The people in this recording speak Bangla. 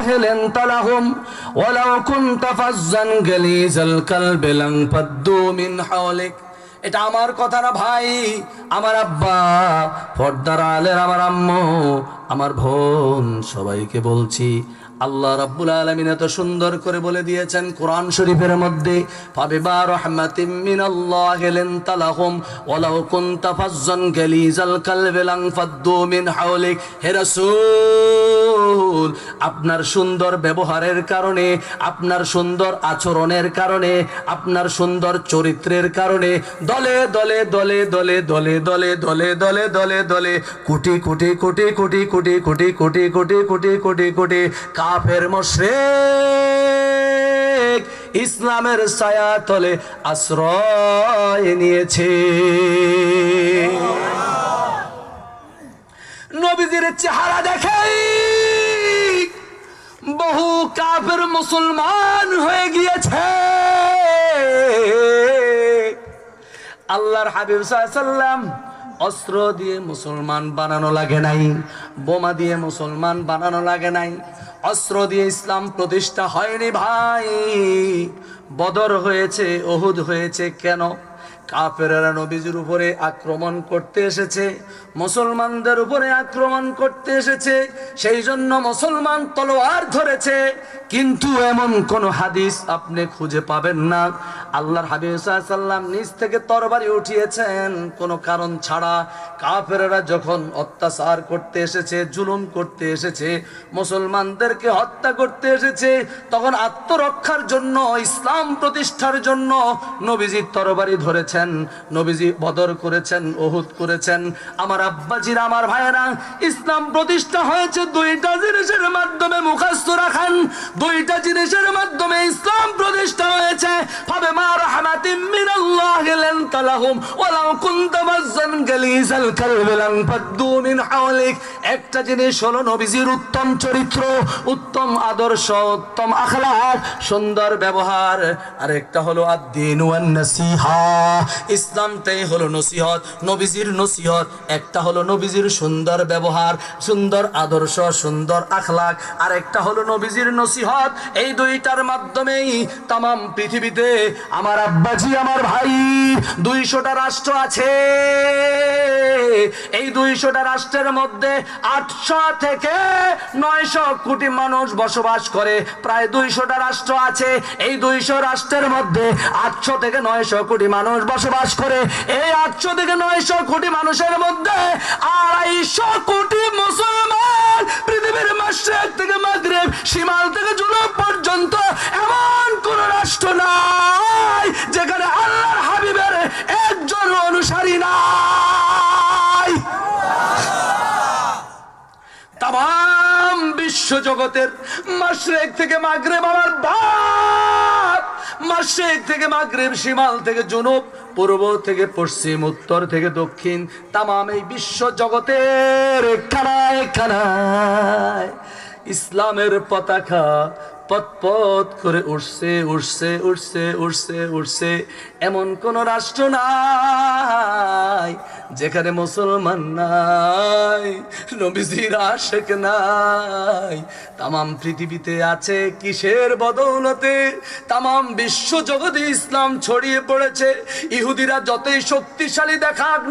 الله لنت لهم ولو كنت فظا غليظ القلب لانفضوا من حولك এটা আমার কথা না ভাই আমার আব্বা পর্দার আলের আমার আম্মু আমার বোন সবাইকে বলছি আল্লাহ রাব্বুল আলামিন এত সুন্দর করে বলে দিয়েছেন কোরআন শরীফের মধ্যে ফাবিবা রাহমাতিম মিনাল্লাহি লিনতালাহুম ওয়ালাউ কুনতা ফাজ্জান গালিজাল কালবি লানফাদ্দু মিন হাওলিক হে রাসূল আপনার সুন্দর ব্যবহারের কারণে আপনার সুন্দর আচরণের কারণে আপনার সুন্দর চরিত্রের কারণে দলে দলে দলে দলে দলে দলে দলে দলে দলে দলে কোটি কোটি কোটি কোটি কোটি কোটি কোটি কোটি কোটি কোটি কোটি কাফের মোশরেক ইসলামের ছায়া তলে আশ্রয় নিয়েছে নবীজির চেহারা দেখেই কাফের মুসলমান হয়ে গিয়েছে। আল্লাহর হাবিব সাল্লাম অস্ত্র দিয়ে মুসলমান বানানো লাগে নাই, বোমা দিয়ে মুসলমান বানানো লাগে নাই। অস্ত্র দিয়ে ইসলাম প্রতিষ্ঠা হয়নি ভাই। বদর হয়েছে, ওহুদ হয়েছে, কেন? কাফেরেরা নবীজির উপরে আক্রমণ করতে এসেছে, মুসলমানদের উপরে আক্রমণ করতে এসেছে সেই জন্য মুসলমান তলোয়ার ধরেছে, কিন্তু এমন কোন হাদিস আপনি খুঁজে পাবেন না। আল্লাহর হাবিব সাল্লাম নিজ থেকে তরবারি উঠিয়েছেন, কোনো কারণ ছাড়া কাফেরেরা যখন অত্যাচার করতে এসেছে, জুলুম করতে এসেছে, মুসলমানদেরকে হত্যা করতে এসেছে, তখন আত্মরক্ষার জন্য, ইসলাম প্রতিষ্ঠার জন্য নবীজি তরবারি ধরেছেন। নবীজি বদর করেছেন ওহুদ করেছেন। আমার আব্বাজির, আমার ভাইয়েরা, ইসলাম প্রতিষ্ঠা হয়েছে দুইটা জিনিসের মাধ্যমে মুখাস্ত রাখেন। দুইটা জিনিসের মাধ্যমে ইসলাম প্রতিষ্ঠা হয়েছে। একটা জিনিস নবীজির উত্তম চরিত্র, উত্তম আদর্শ, উত্তম সুন্দর ব্যবহার। হলো ইসলামটাই হলো নসিহত, নবীজির নসিহত। একটা হলো নবীজির সুন্দর ব্যবহার, সুন্দর আদর্শ, সুন্দর আখলাক আর একটা হলো নবীজির নসিহত। এই দুইটার মাধ্যমেই তাম পৃথিবীতে আমার আব্বাজি আমার ভাই। দুইশোটা রাষ্ট্র আছে। এই দুইশোটা রাষ্ট্রের মধ্যে আটশো থেকে নয়শো কোটি মানুষ বসবাস করে। প্রায় দুইশোটা রাষ্ট্র আছে। এই দুইশো রাষ্ট্রের মধ্যে আটশো থেকে নয়শো কোটি মানুষ বসবাস করে। এই আটশো থেকে নয়শো কোটি মানুষের মধ্যে আড়াইশো বিশ্ব জগতের মাসরেক থেকে মাগরেব আমার ভাত মাসরেক থেকে মাগরেব সীমাল থেকে জুনুব, পূর্ব থেকে পশ্চিম, উত্তর থেকে দক্ষিণ, তামাম এই বিশ্ব জগতের খানায় খানায়। ইসলামের পতাকা পথ করে উঠছে উঠছে উঠছে উঠছে উঠছে। এমন কোন রাষ্ট্র নাই যেখানে মুসলমান নাই, নবীজির আশেক নাই। তামাম পৃথিবীতে আছে কিসের বদৌলতে? তামাম বিশ্ব জগতে ইসলাম ছড়িয়ে পড়েছে। ইহুদিরা যতই শক্তিশালী দেখাক